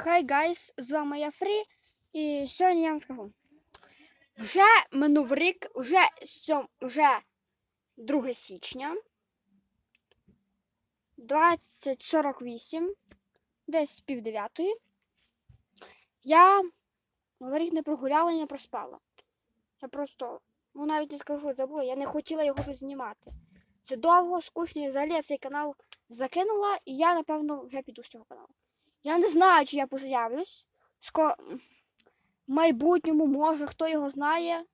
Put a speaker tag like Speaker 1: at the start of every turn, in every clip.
Speaker 1: Хай гайс, з вами я Фрі. І сьогодні я вам скажу. Вже минув рік, вже, сьом, вже 2 січня. 2048, десь пів дев'ятої. Я новий рік не прогуляла і не проспала. Я просто, ну навіть не скажу, забула, я не хотіла його тут знімати. Це довго, скучно, і взагалі я цей канал закинула, і я, напевно, вже піду з цього каналу. Я не знаю, чи я появлюсь. Ско... В майбутньому, може, хто його знає.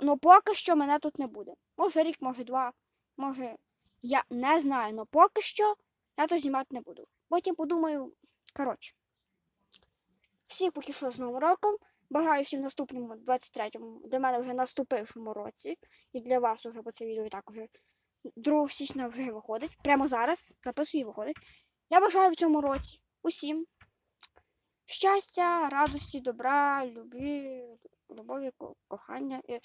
Speaker 1: Ну, поки що мене тут не буде. Може рік, може два, може. Я не знаю, але поки що я тут знімати не буду. Потім подумаю, коротше. Всіх поки з Новим роком. Бажаю всім в наступному 23-му, для мене вже наступившому році. І для вас уже по це відео і так уже 2 січня вже виходить. Прямо зараз записую і виходить. Я бажаю в цьому році усім щастя, радості, добра, любві, любові, кохання і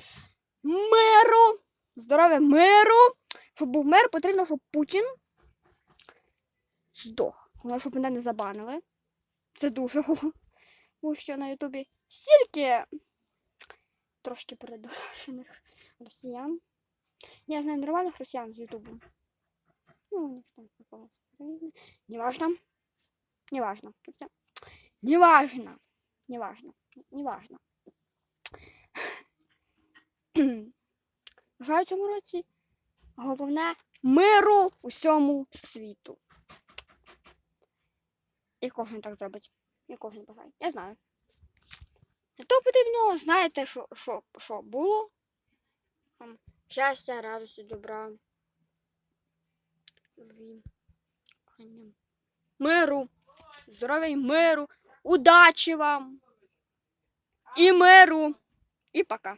Speaker 1: миру, здоров'я, миру. Щоб був мир, потрібно, щоб Путін здох. Головне, щоб мене не забанили. Це дуже головне. Тому що на Ютубі стільки трошки передорожених росіян. Я знаю нормальних росіян з Ютубу. Ну, у них там знакомиться. Неважно. Неважно. Все. Неважно. Неважно. Неважно. Бажаю цьому році. Головне миру усьому світу. І кожен так зробить. І кожен бажає. Я знаю. Того потрібно, знаєте, що, що, що було. Щастя, радості, добра. Любві, кохання. Миру. Здоров'я і миру. Удачі вам. І миру. І пока.